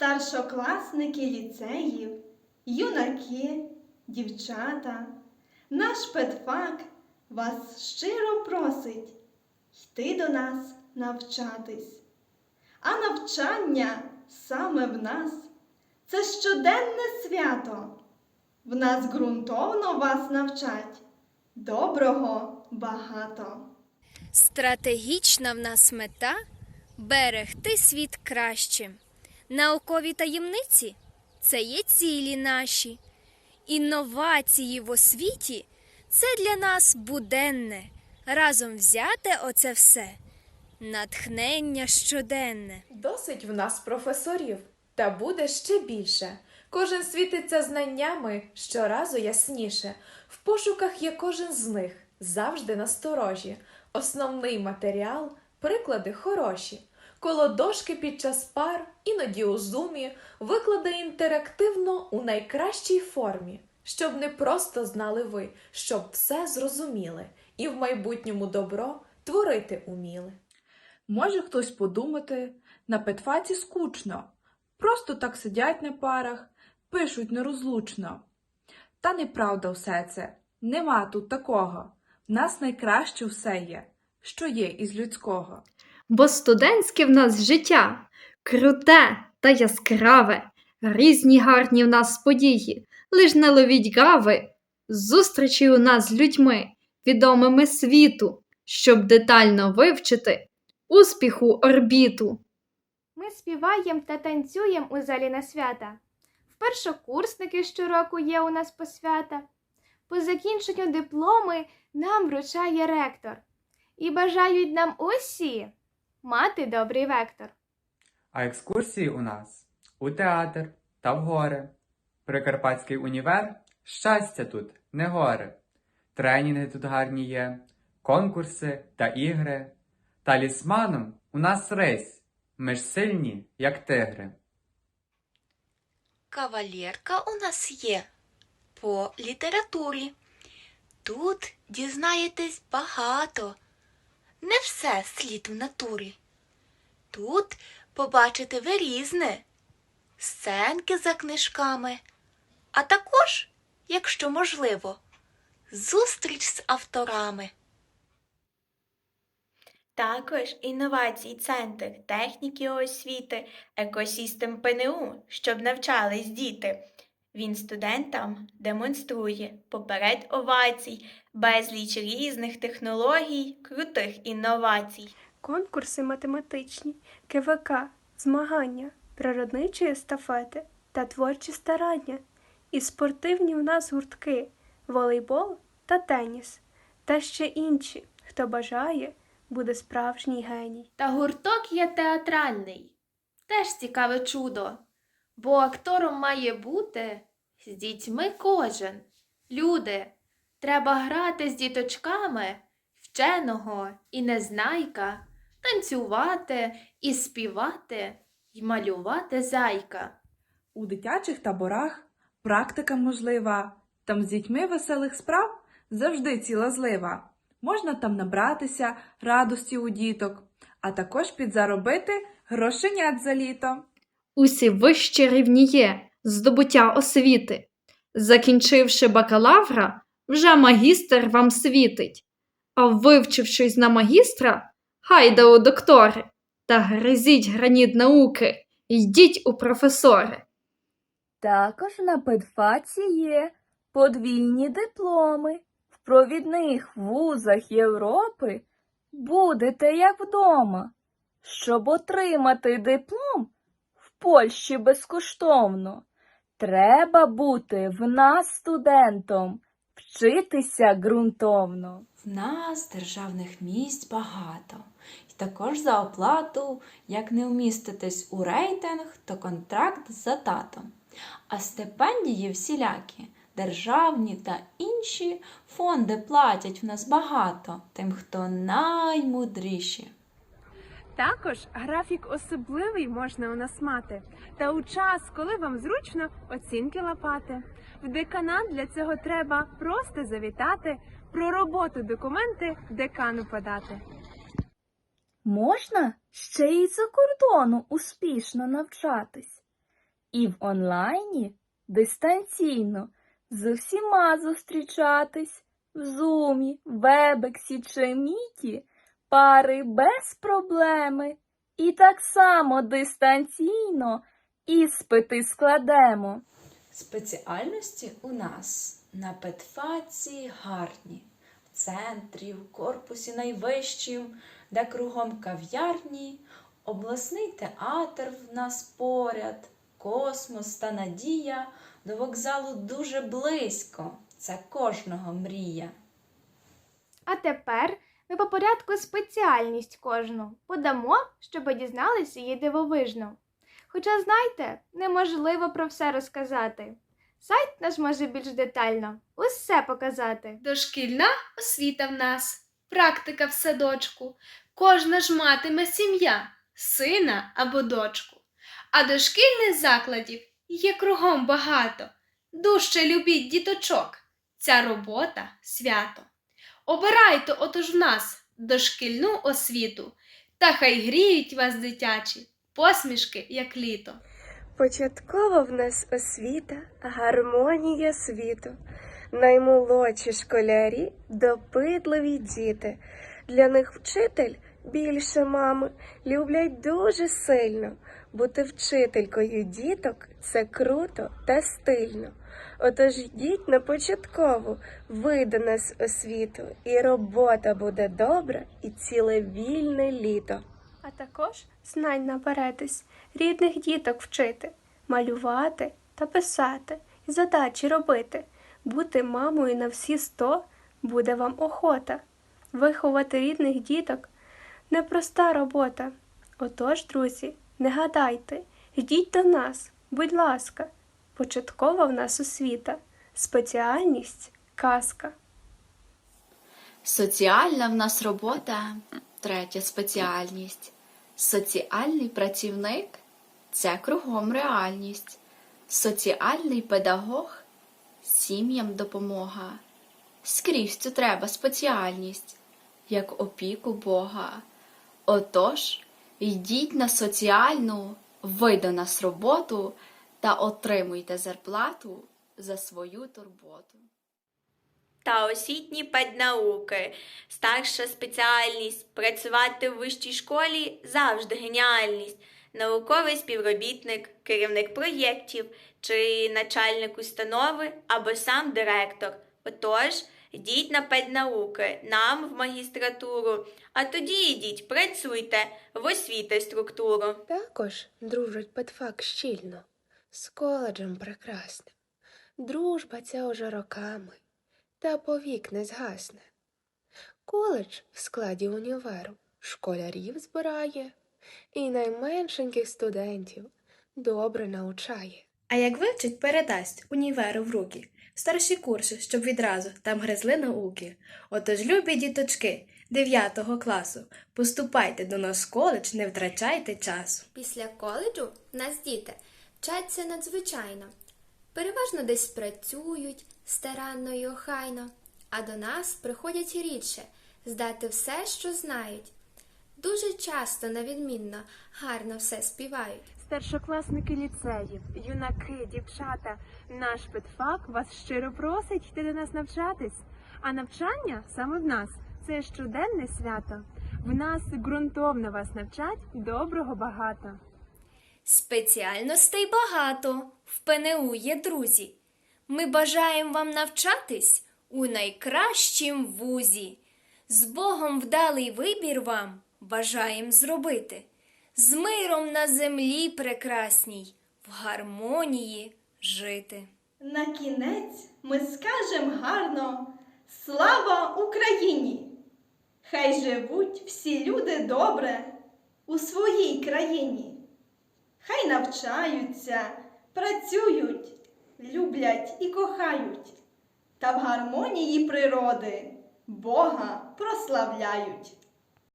старшокласники ліцеїв, юнаки, дівчата, наш педфак вас щиро просить йти до нас навчатись. А навчання саме в нас це щоденне свято. В нас ґрунтовно вас навчать. Доброго багато. Стратегічна в нас мета берегти світ краще. Наукові таємниці це є цілі наші. Інновації в освіті це для нас буденне. Разом взяте оце все. Натхнення щоденне. Досить в нас професорів, та буде ще більше. Кожен світиться знаннями щоразу ясніше. В пошуках є кожен з них, завжди насторожі. Основний матеріал приклади хороші. Коло дошки під час пар, іноді у зумі, викладе інтерактивно у найкращій формі, щоб не просто знали ви, щоб все зрозуміли, і в майбутньому добро творити уміли. Може хтось подумати, на педфаці скучно, просто так сидять на парах, пишуть нерозлучно. Та неправда все це, нема тут такого. В нас найкраще все є, що є із людського. Бо студентське в нас життя круте та яскраве, різні гарні в нас події, лиш не ловіть гави, зустрічі у нас з людьми, відомими світу, щоб детально вивчити успіху орбіту. Ми співаєм та танцюєм у залі на свята. В першокурсники щороку є у нас посвята. По закінченню дипломи нам вручає ректор. І бажають нам усі мати добрий вектор. А екскурсії у нас у театр та в гори. Прикарпатський універ щастя тут, не горе. Тренінги тут гарні є, конкурси та ігри. Талісманом у нас рейс. Ми ж сильні, як тигри. Кавалерка у нас є по літературі. Тут дізнаєтесь багато. Не все слід в натурі. Тут побачите ви різне, сценки за книжками, а також, якщо можливо, зустріч з авторами. Також інновацій центр техніки освіти, екосістем ПНУ, щоб навчались діти. Він студентам демонструє поперед овацій, безліч різних технологій, крутих інновацій. конкурси математичні, КВК, змагання, природничі естафети та творчі старання. І спортивні в нас гуртки, волейбол та теніс, та ще інші, хто бажає, буде справжній геній. Та гурток є театральний. Теж цікаве чудо. Бо актором має бути з дітьми кожен. Люди, треба грати з діточками вченого і незнайка, танцювати і співати, і малювати зайка. У дитячих таборах практика можлива, там з дітьми веселих справ завжди ціла злива. Можна там набратися радості у діток, а також підзаробити грошенят за літо. Усі вищі рівні є здобуття освіти. Закінчивши бакалавра, вже магістр вам світить. А вивчившись на магістра, хайда у доктори, та гризіть граніт науки, йдіть у професори. Також на педфаці є подвійні дипломи. В провідних вузах Європи будете як вдома. Щоб отримати диплом в Польщі безкоштовно, треба бути в нас студентом, вчитися ґрунтовно. В нас державних місць багато, і також за оплату, як не вміститись у рейтинг, то контракт за татом. А стипендії всілякі, державні та інші фонди платять в нас багато тим, хто наймудріші. Також графік особливий можна у нас мати, та у час, коли вам зручно оцінки лапати. В деканат для цього треба просто завітати, про роботу документи декану подати. Можна ще й за кордону успішно навчатись. і в онлайні дистанційно з усіма зустрічатись в зумі, вебексі чи міті, пари без проблеми. І так само дистанційно іспити складемо. Спеціальності у нас на педфаці гарні. В центрі, в корпусі найвищим, де кругом кав'ярні, обласний театр в нас поряд, космос та надія до вокзалу дуже близько. Це кожного мрія. А тепер ми по порядку спеціальність кожну подамо, щоб дізналися її дивовижно. Хоча, знайте, неможливо про все розказати. Сайт наш може більш детально усе показати. Дошкільна освіта в нас, практика в садочку. Кожна ж матиме сім'я, сина або дочку. А дошкільних закладів є кругом багато. Дужче любіть діточок. Ця робота свято. Обирайте отож в нас дошкільну освіту, та хай гріють вас дитячі посмішки, як літо. Початкова в нас освіта, гармонія світу. Наймолодші школярі, допитливі діти. Для них вчитель більше мами люблять дуже сильно. Бути вчителькою діток це круто та стильно. Отож йдіть на початкову, ви нас освіту, і робота буде добра, і ціле вільне літо. А також знань наберетесь, рідних діток вчити, малювати та писати, і задачі робити. Бути мамою на всі сто буде вам охота. Виховати рідних діток непроста робота. Отож, друзі, не гадайте, йдіть до нас, будь ласка. Початкова в нас освіта, спеціальність казка. Соціальна в нас робота третя спеціальність. Соціальний працівник це кругом реальність. Соціальний педагог сім'ям допомога. Скрізь тут треба спеціальність, як опіку Бога. Отож, йдіть на соціальну, ви до нас роботу та отримуйте зарплату за свою турботу. та освітні педнауки, старша спеціальність, працювати в вищій школі завжди геніальність, науковий співробітник, керівник проєктів чи начальник установи або сам директор. Отож, йдіть на педнауки, нам в магістратуру, а тоді йдіть, працюйте в освіти структуру. Також дружить педфак щільно, з коледжем прекрасним. Дружба ця уже роками, та повік не згасне. Коледж в складі універу школярів збирає і найменшеньких студентів добре навчає. А як вивчить, передасть універу в руки, в старші курси, щоб відразу там гризли науки. Отож, любі діточки 9 класу, поступайте до нас в коледж, не втрачайте часу. Після коледжу нас діти вчаться надзвичайно. Переважно десь працюють старанно і охайно, а до нас приходять рідше здати все, що знають. Дуже часто, навідмінно, гарно все співають. Старшокласники ліцеїв, юнаки, дівчата, наш педфак вас щиро просить йти до нас навчатись. А навчання саме в нас це щоденне свято. В нас ґрунтовно вас навчать доброго багато. Спеціальностей багато в ПНУ є друзі. Ми бажаємо вам навчатись у найкращім вузі. З Богом вдалий вибір вам бажаєм зробити. З миром на землі прекрасній, в гармонії жити. На кінець ми скажем гарно Слава Україні! Хай живуть всі люди добре у своїй країні. Хай навчаються, працюють, люблять і кохають, та в гармонії природи Бога прославляють.